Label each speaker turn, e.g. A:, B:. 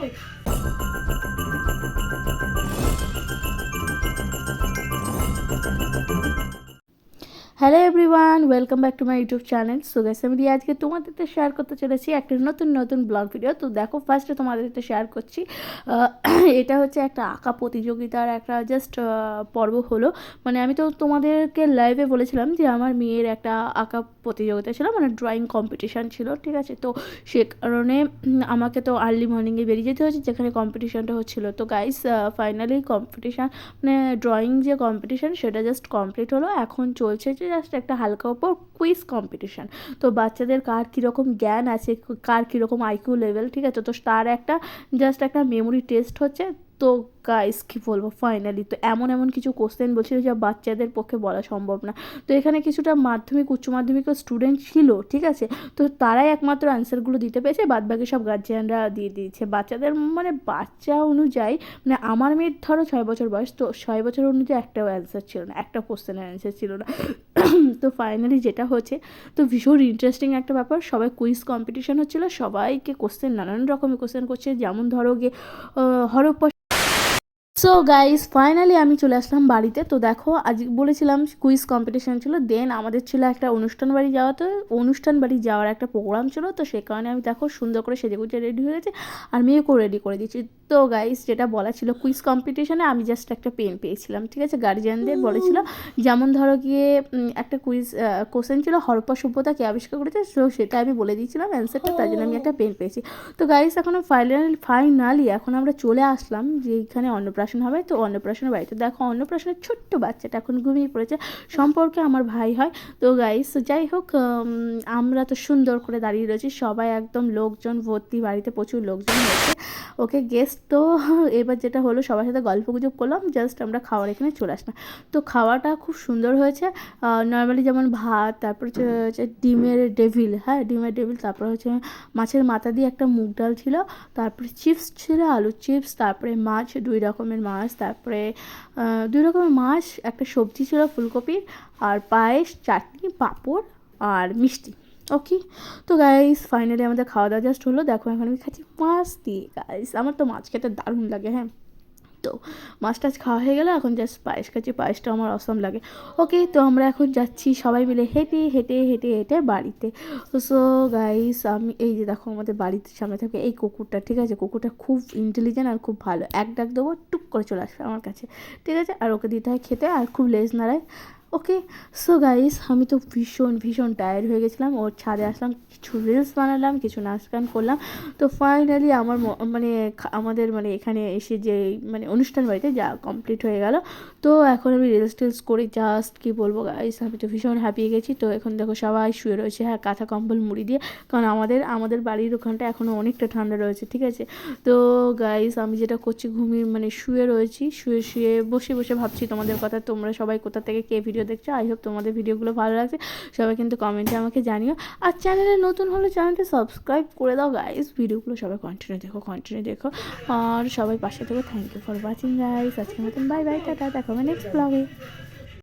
A: Oh, hello everyone welcome back to my YouTube channel so guys আমি দিয়ে আজকে তোমাদের সাথে শেয়ার করতে চলেছি একটা নতুন নতুন ব্লগ ভিডিও তো দেখো ফার্স্টে তোমাদের সাথে শেয়ার করছি। এটা হচ্ছে একটা আঁকা প্রতিযোগিতার একটা জাস্ট পর্ব হলো। মানে আমি তো তোমাদেরকে লাইভে বলেছিলাম যে আমার মেয়ের একটা আঁকা প্রতিযোগিতা ছিল মানে ড্রয়িং কম্পিটিশান ছিল, ঠিক আছে? তো সে কারণে আমাকে তো আর্লি মর্নিংয়ে বেরিয়ে যেতে হয়েছে, যেখানে কম্পিটিশানটা হচ্ছিল। তো গাইস ফাইনালি কম্পিটিশান মানে ড্রয়িং যে কম্পিটিশান সেটা জাস্ট কমপ্লিট হলো। এখন চলছে যে জাস্ট একটা হালকা ওপর কুইজ কম্পিটিশান তো বাচ্চাদের কার কীরকম জ্ঞান আছে, কার কীরকম আইকিউ লেভেল ঠিক আছে? তো তার একটা জাস্ট একটা মেমোরি টেস্ট হচ্ছে। তো গাইস কী বলব? ফাইনালি তো এমন এমন কিছু কোশ্চেন বলছিল যা বাচ্চাদের পক্ষে বলা সম্ভব না। তো এখানে কিছুটা মাধ্যমিক, উচ্চ মাধ্যমিকের স্টুডেন্ট ছিল, ঠিক আছে? তো তারাই একমাত্র অ্যান্সারগুলো দিতে পেরেছে বাদ বাকি সব গার্জিয়ানরা দিয়ে দিয়েছে। বাচ্চাদের মানে বাচ্চা অনুযায়ী মানে আমার মেয়ের ধরো ছয় বছর বয়স, তো ছয় বছর অনুযায়ী একটাও অ্যান্সার ছিল না, একটা কোশ্চেনের অ্যান্সার ছিল না। তো ফাইনালি যেটা হচ্ছে, তো ভীষণ ইন্টারেস্টিং একটা ব্যাপার। সবাই কুইজ কম্পিটিশান হচ্ছিল, সবাইকে কোশ্চেন নানান রকমের কোশ্চেন করছে। যেমন ধরো গিয়ে হরপ্পা সো গাইস ফাইনালি আমি চলে আসলাম বাড়িতে। তো দেখো আজ বলেছিলাম কুইজ কম্পিটিশান ছিল। দেন আমাদের ছিল একটা অনুষ্ঠান বাড়ি যাওয়াতে অনুষ্ঠান বাড়ি যাওয়ার একটা প্রোগ্রাম ছিল। তো সে কারণে আমি দেখো সুন্দর করে সেজে গুজে রেডি হয়ে গেছি আর মেয়েকেও রেডি করে দিয়েছি। তো গাইস যেটা বলা ছিল কুইজ কম্পিটিশানে আমি জাস্ট একটা পেন পেয়েছিলাম ঠিক আছে? গার্জিয়ানদের বলেছিল। যেমন ধরো গিয়ে একটা কুইজ কোশ্চেন ছিল হরপ্পা সভ্যতা কে আবিষ্কার করেছে। তো সেটা আমি বলে দিয়েছিলাম অ্যান্সারটা তার জন্য আমি একটা পেন পেয়েছি। তো গাইস এখন ফাইনাল ফাইনালি এখন আমরা চলে আসলাম যে এখানে অন্নপ্রাশন হবে, তো অন্নপ্রাশনের বাড়িতে। দেখো, অন্নপ্রাশনের ছোট্ট বাচ্চাটা এখন ঘুমিয়ে পড়েছে। সম্পর্কে আমার ভাই হয়। তো গাইস যাই হোক আমরা তো সুন্দর করে দাঁড়িয়ে রয়েছি। সবাই একদম লোকজন ভর্তি, বাড়িতে প্রচুর লোকজন হয়েছে ওকে গেস্ট তো এবার যেটা হলো, সবার সাথে গল্প গুজব করলাম জাস্ট আমরা খাওয়ার এখানে চলে আসলাম। তো খাওয়াটা খুব সুন্দর হয়েছে। নর্মালি যেমন ভাত, তারপর হচ্ছে ডিমের ডেভিল হ্যাঁ ডিমের ডেভিল তারপর হচ্ছে মাছের মাথা দিয়ে একটা মুগ ডাল ছিল, তারপরে চিপস ছিল আলু চিপস তারপরে মাছ, দুই রকমের মাছ, তারপরে দুই রকমের মাছ, একটা সবজি ছিল ফুলকপির আর পায়েস, চাটনি, পাঁপড় আর মিষ্টি। ওকে তো গাইস ফাইনালি আমাদের খাওয়া দাওয়া জাস্ট হলো। দেখো, এখন আমি খাচ্ছি মাছ দিয়ে। গাইস আমার তো মাছ খেতে দারুণ লাগে হ্যাঁ? তো মাছ টাছ খাওয়া হয়ে গেলে, এখন জাস্ট পায়েস খাচ্ছি, পায়েসটা আমার অসম লাগে। ওকে তো আমরা এখন যাচ্ছি সবাই মিলে হেঁটে হেঁটে হেঁটে হেঁটে বাড়িতে। সো গাইস আমি এই যে দেখো আমাদের বাড়িতে সামনে থাকে এই কুকুরটা, ঠিক আছে? কুকুরটা খুব ইন্টেলিজেন্ট আর খুব ভালো। এক ডাক দেবো, টুক করে চলে আসবে আমার কাছে। ঠিক আছে? আর ওকে দিতে হয় খেতে, আর খুব লেজ নাড়ায়। ওকে সো গাইস আমি তো ভীষণ ভীষণ টায়ার্ড হয়ে গেছিলাম। ওর ছাদে আসলাম, কিছু রিলস বানালাম, কিছু নাচ গান করলাম। তো ফাইনালি আমার মানে আমাদের মানে এখানে এসে যে মানে অনুষ্ঠান বাড়িতে যা কমপ্লিট হয়ে গেল। তো এখন আমি রিলস টিলস করে জাস্ট কি বলব গাইস আমি তো ভীষণ হ্যাপি গেছি। তো এখন দেখো সবাই শুয়ে রয়েছে হ্যাঁ কাঁথা কম্বল মুড়ি দিয়ে। কারণ আমাদের আমাদের বাড়ির ওখানটা এখনও অনেকটা ঠান্ডা রয়েছে, ঠিক আছে? তো গাইস আমি যেটা করছি, ঘুমিয়ে মানে শুয়ে রয়েছি, শুয়ে শুয়ে বসে বসে ভাবছি তোমাদের কথা। তোমরা সবাই কোথা থেকে কে ভিডিও দেখছ আই হোপ তোমাদের ভিডিওগুলো ভালো লাগছে। সবাই কিন্তু কমেন্টে আমাকে জানিও। আর চ্যানেলে নতুন হলে চ্যানেলটা সাবস্ক্রাইব করে দাও গাইস ভিডিওগুলো সবাই কন্টিনিউ দেখো কন্টিনিউ দেখো। আর সবাই পাশে থেকো। Thank you for watching guys আজকের মতন বাই বাই টাটা। দেখো নেক্সট ব্লগে